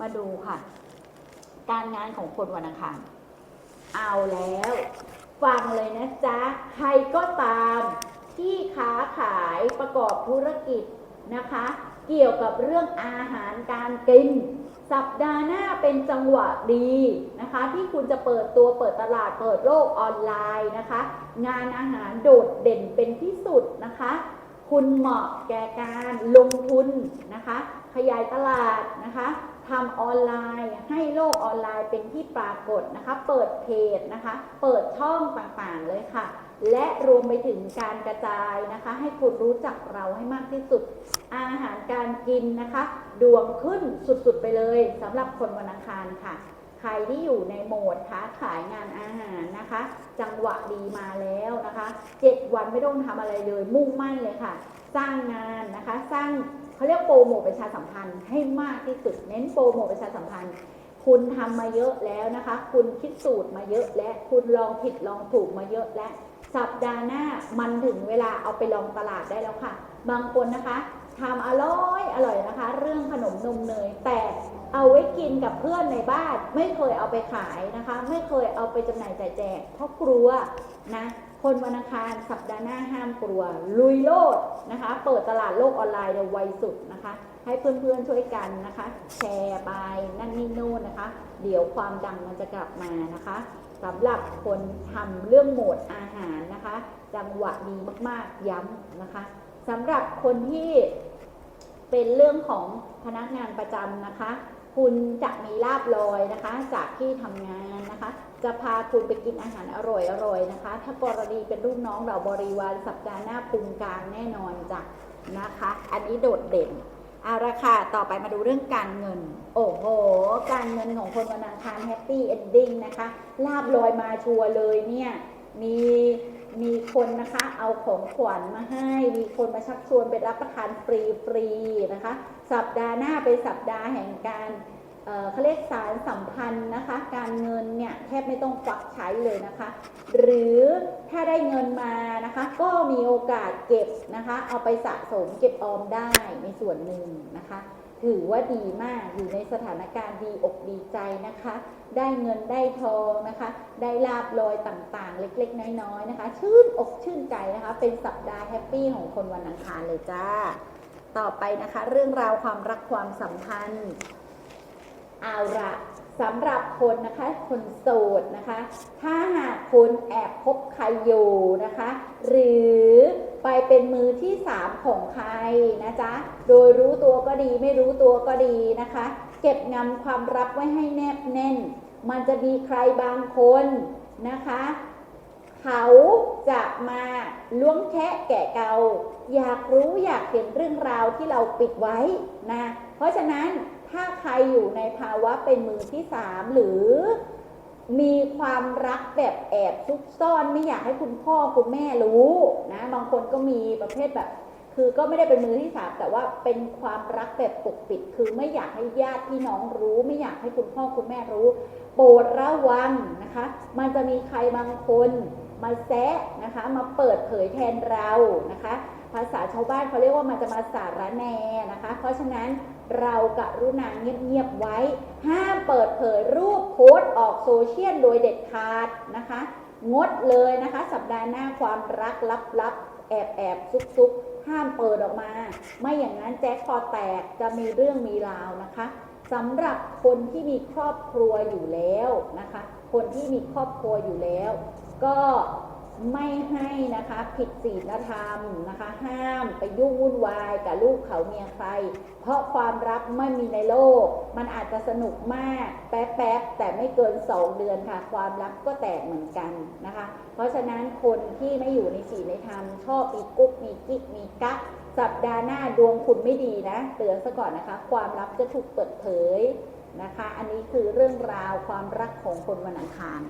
มาดูค่ะ การงานของคนวันอังคารเอาแล้ว ฟังเลยนะจ๊ะ ใครก็ตามที่ค้าขายประกอบธุรกิจนะคะ เกี่ยวกับเรื่องอาหารการกิน สัปดาห์หน้าเป็นจังหวะดีนะคะ ที่คุณจะเปิดตัวเปิดตลาดเปิดโลกออนไลน์นะคะ งานอาหารโดดเด่นเป็นที่สุดนะคะ คุณเหมาะแก่การลงทุนนะคะ ขยายตลาดนะคะ ทำออนไลน์ให้โลกออนไลน์เป็นที่ปรากฏนะคะ เปิดเพจนะคะ เปิดช่องต่างๆเลยค่ะ และรวมไปถึงการกระจายนะคะ ให้คนรู้จักเราให้มากที่สุด อาหารการกินนะคะ ดวงขึ้นสุดๆไปเลยสำหรับคนวันอังคารค่ะ ใครที่อยู่ในโหมดค้าขายงานอาหารนะคะ จังหวะดีมาแล้วนะคะ 7 วันไม่ต้องทำอะไรเลย มุ่งมั่นเลยค่ะ สร้างงานนะคะ สร้าง เขาเรียกโปรโมทประชาสัมพันธ์ให้มากที่สุด เน้นโปรโมทประชาสัมพันธ์ คุณทำมาเยอะแล้วนะคะ คุณคิดสูตรมาเยอะ และคุณลองผิดลองถูกมาเยอะและสัปดาห์หน้ามันถึงเวลาเอาไปลองตลาดได้แล้วค่ะ บางคนนะคะทำอร่อยอร่อยนะคะ เรื่องขนมนมเนยแต่ เอาไว้กินกับเพื่อนในบ้าน ไม่เคยเอาไปขายนะคะ ไม่เคยเอาไปจำหน่ายจ่ายแจกเพราะกลัวนะคนวันอังคารสัปดาห์หน้าห้ามกลัว ลุยโลดนะคะ เปิดตลาดโลกออนไลน์เร็วไวสุดนะคะ ให้เพื่อนๆช่วยกันนะคะ แชร์ไปนั่นนี่นู่นนะคะ เดี๋ยวความดังมันจะกลับมานะคะสำหรับคนทำเรื่องโหมดอาหารนะคะ จังหวะดีมากๆย้ำนะคะสำหรับคนที่เป็นเรื่องของพนักงานประจำนะคะ คุณจะมีลาบลอยนะคะ จากที่ทำงานนะคะ จะพาคุณไปกินอาหารอร่อยๆนะคะ ถ้ากรณีเป็นลูกน้องเราบริวารสัปดาห์หน้าพุงกลางแน่นอนจ้ะนะคะ อันนี้โดดเด่นเอาละค่ะต่อไปมาดูเรื่องการเงิน โอ้โห การเงินของคนวันอังคารแฮปปี้เอนดิ้งนะคะลาบลอยมาชัวร์เลยเนี่ยมี มีคนนะคะเอาของขวัญมาให้ มีคนมาชักชวนไปรับประทานฟรีฟรีๆนะคะ สัปดาห์หน้าเป็นสัปดาห์แห่งการเอ่อเขาเรียกสารสัมพันธ์นะคะ การเงินเนี่ยแทบไม่ต้องควักใช้เลยนะคะ หรือถ้าได้เงินมานะคะ ก็มีโอกาสเก็บนะคะ เอาไปสะสมเก็บออมได้ในส่วนหนึ่งนะคะ ถือว่าดีมากอยู่ในสถานการณ์ดีอกดีใจนะคะ ได้เงินได้ทองนะคะ ได้ลาบลอยต่างๆ เล็กๆ น้อยๆนะคะ ชื่นอกชื่นใจนะคะ เป็นสัปดาห์แฮปปี้ของคนวันอังคารเลยจ้า ต่อไปนะคะ เรื่องราวความรักความสัมพันธ์เอาละสำหรับคนนะคะคนโสดนะคะ ถ้าหากคุณแอบคบใครอยู่นะคะ หรือ ไปเป็นมือที่สามของใครนะจ๊ะ โดยรู้ตัวก็ดีไม่รู้ตัวก็ดีนะคะ เก็บงำความลับไว้ให้แนบแน่น มันจะมีใครบางคนนะคะ เขาจะมาล้วงแคะแกะเกา อยากรู้อยากเห็นเรื่องราวที่เราปิดไว้นะ เพราะฉะนั้นถ้าใครอยู่ในภาวะเป็นมือที่สามหรือ มีความรักแบบแอบซุกซ่อนไม่อยากให้คุณพ่อคุณแม่รู้นะบางคนก็มีประเภทแบบ คือก็ไม่ได้เป็นมือที่สามแต่ว่าเป็นความรักแบบปกปิด คือไม่อยากให้ญาติพี่น้องรู้ ไม่อยากให้คุณพ่อคุณแม่รู้ โปรดระวังนะคะ มันจะมีใครบางคนมาแซะนะคะ มาเปิดเผยแทนเรานะคะ ภาษาชาวบ้านเขาเรียกว่ามันจะมาสารแหนนะคะ เพราะฉะนั้น เรากะรุณาเงียบๆไว้ ห้ามเปิดเผยรูปโพสต์ออกโซเชียลโดยเด็ดขาดนะคะ งดเลยนะคะ สัปดาห์หน้าความรักลับๆ แอบแอบซุกซุกห้ามเปิดออกมา ไม่อย่างนั้นแจ็คคอแตกจะมีเรื่องมีราวนะคะสำหรับคนที่มีครอบครัวอยู่แล้วนะคะ คนที่มีครอบครัวอยู่แล้ว ก็ ไม่ให้นะคะผิดศีลธรรมนะคะ ห้ามไปยุ่งวุ่นวายกับลูกเขาเมียใคร เพราะความรักไม่มีในโลก มันอาจจะสนุกมาก แป๊บๆแต่ไม่เกิน2เดือนค่ะ ความรักก็แตกเหมือนกันนะคะ เพราะฉะนั้นคนที่ไม่อยู่ในศีลในธรรม ชอบมีกุ๊กมีกิ๊กมีกั๊กสัปดาห์หน้าดวงคุณไม่ดีนะเตือนซะก่อนนะคะ ความลับจะถูกเปิดเผยนะคะ อันนี้คือเรื่องราวความรักของคนวันอังคาร